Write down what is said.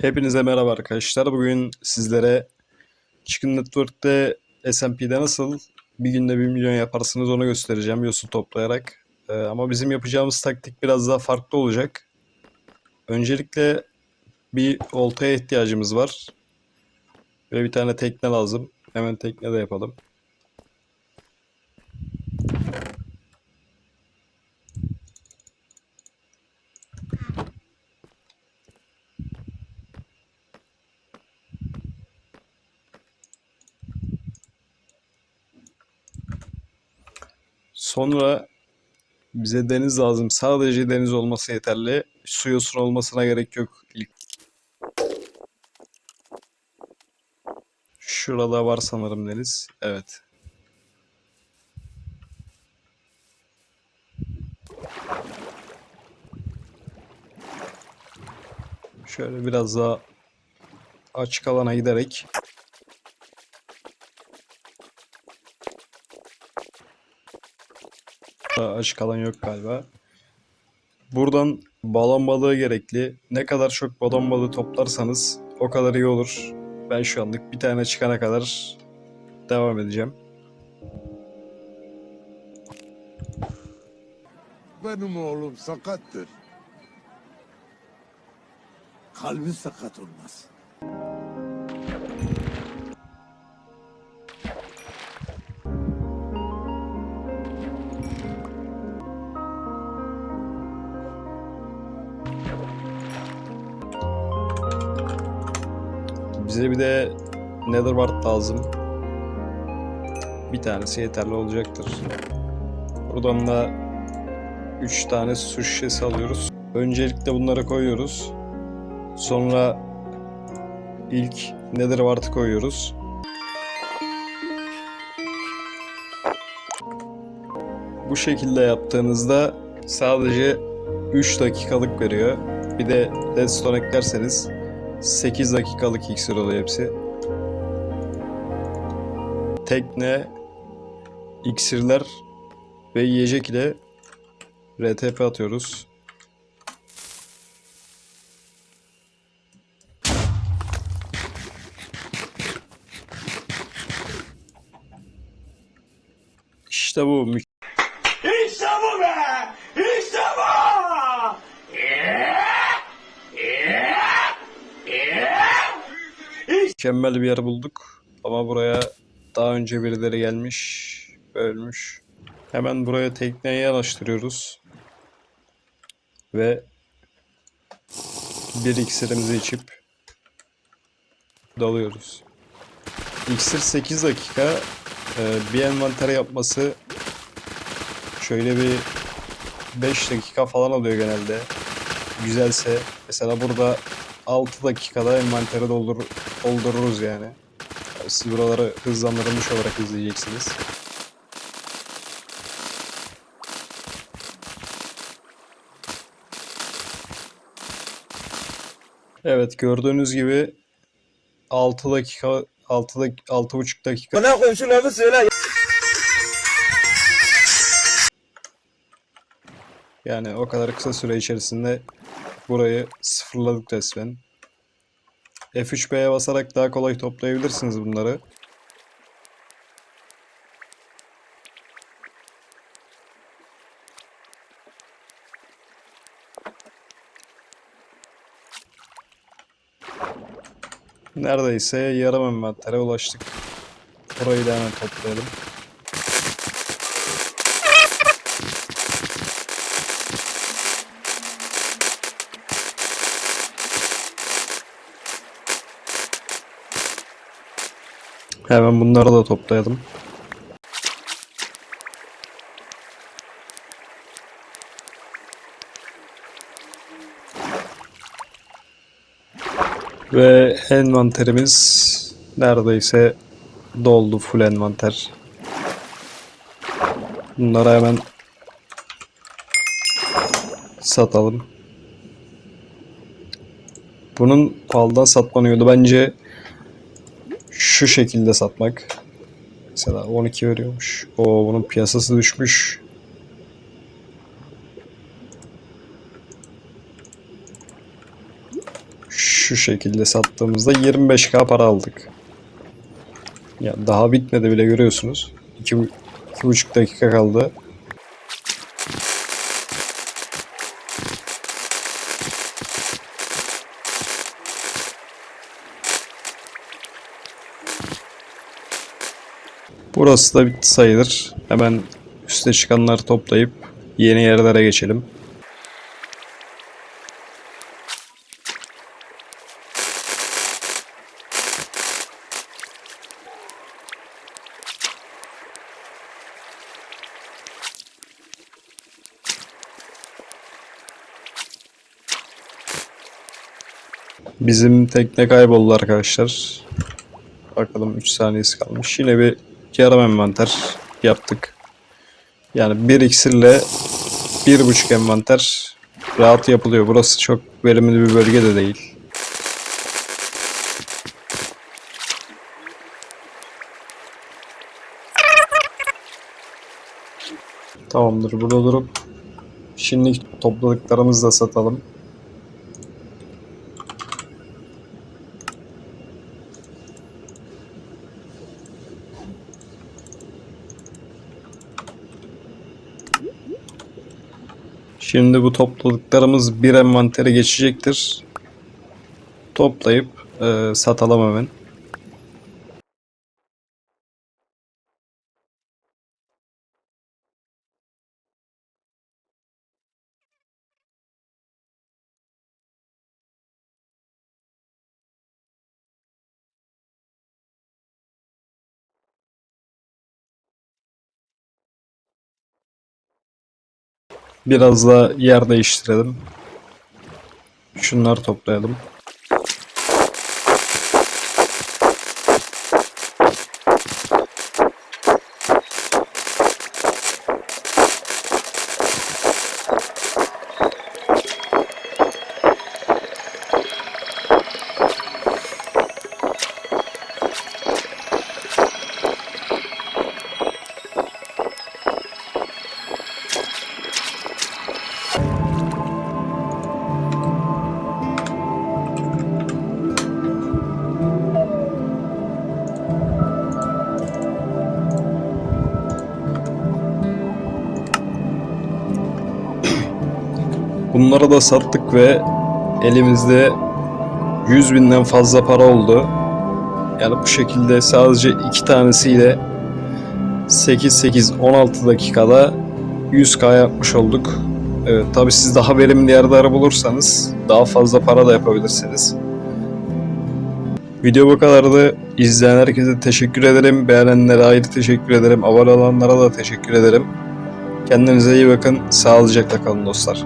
Hepinize merhaba arkadaşlar. Bugün sizlere Chicken Network'te S&P'de nasıl bir günde 1 milyon yaparsınız onu göstereceğim yosun toplayarak. Ee, ama bizim yapacağımız taktik biraz daha farklı olacak. Öncelikle bir oltaya ihtiyacımız var. Ve bir tane tekne lazım. Hemen tekne de yapalım. Sonra bize deniz lazım. Sadece deniz olması yeterli. Su yosun olmasına gerek yok. Şurada var sanırım deniz. Evet. Şöyle biraz daha açık alana giderek açık alan yok galiba. Buradan balon balığı gerekli. Ne kadar çok balon balığı toplarsanız o kadar iyi olur. Ben şu anlık bir tane çıkana kadar devam edeceğim. Benim oğlum sakattır. Kalbi sakat olmaz. Bize bir de Netherwart lazım. Bir tanesi yeterli olacaktır. Buradan da 3 tane su şişesi alıyoruz. Öncelikle bunları koyuyoruz. Sonra ilk Netherwart'ı koyuyoruz. Bu şekilde yaptığınızda sadece 3 dakikalık veriyor. Bir de redstone eklerseniz 8 dakikalık iksir oluyor hepsi. Tekne, iksirler ve yiyecek ile RTP atıyoruz. İşte bu mü- İşte bu be! İşte bu! Mükemmel bir yer bulduk. Ama buraya daha önce birileri gelmiş, ölmüş. Hemen buraya tekneyi yanaştırıyoruz. Ve bir iksirimizi içip dalıyoruz. İksir 8 dakika. Ee, bir envanter yapması şöyle bir 5 dakika falan oluyor genelde. Güzelse mesela burada 6 dakikada envanteri doldur doldururuz yani. Siz buraları hızlandırılmış olarak izleyeceksiniz. Evet gördüğünüz gibi 6 dakika 6 dak 6,5 dakika Bana komşu lafı söyle. Yani o kadar kısa süre içerisinde burayı sıfırladık resmen. F3B'ye basarak daha kolay toplayabilirsiniz bunları. Neredeyse yarım envantere ulaştık. Burayı da hemen toplayalım. Hemen bunları da toplayalım. Ve envanterimiz neredeyse doldu full envanter. Bunları hemen satalım. Bunun pahalıdan satmanı yolu bence şu şekilde satmak. Mesela 12 veriyormuş. O bunun piyasası düşmüş. Şu şekilde sattığımızda 25k para aldık. Ya daha bitmedi bile görüyorsunuz. 2 2,5 dakika kaldı. Burası da bitti sayılır. Hemen üste çıkanları toplayıp yeni yerlere geçelim. Bizim tekne kayboldu arkadaşlar. Bakalım 3 saniyesi kalmış. Yine bir yarım envanter yaptık. Yani bir iksirle bir buçuk envanter rahat yapılıyor. Burası çok verimli bir bölge de değil. Tamamdır. Burada durup şimdi topladıklarımızı da satalım. Şimdi bu topladıklarımız bir envantere geçecektir. Toplayıp e, satalım hemen. Biraz da yer değiştirelim. Şunları toplayalım. Bunları da sattık ve elimizde 100 binden fazla para oldu. Yani bu şekilde sadece iki tanesiyle 8-8-16 dakikada 100k yapmış olduk. Evet, tabi siz daha verimli yerleri bulursanız daha fazla para da yapabilirsiniz. Video bu kadardı. İzleyen herkese teşekkür ederim. Beğenenlere ayrı teşekkür ederim. Abone olanlara da teşekkür ederim. Kendinize iyi bakın. Sağlıcakla kalın dostlar.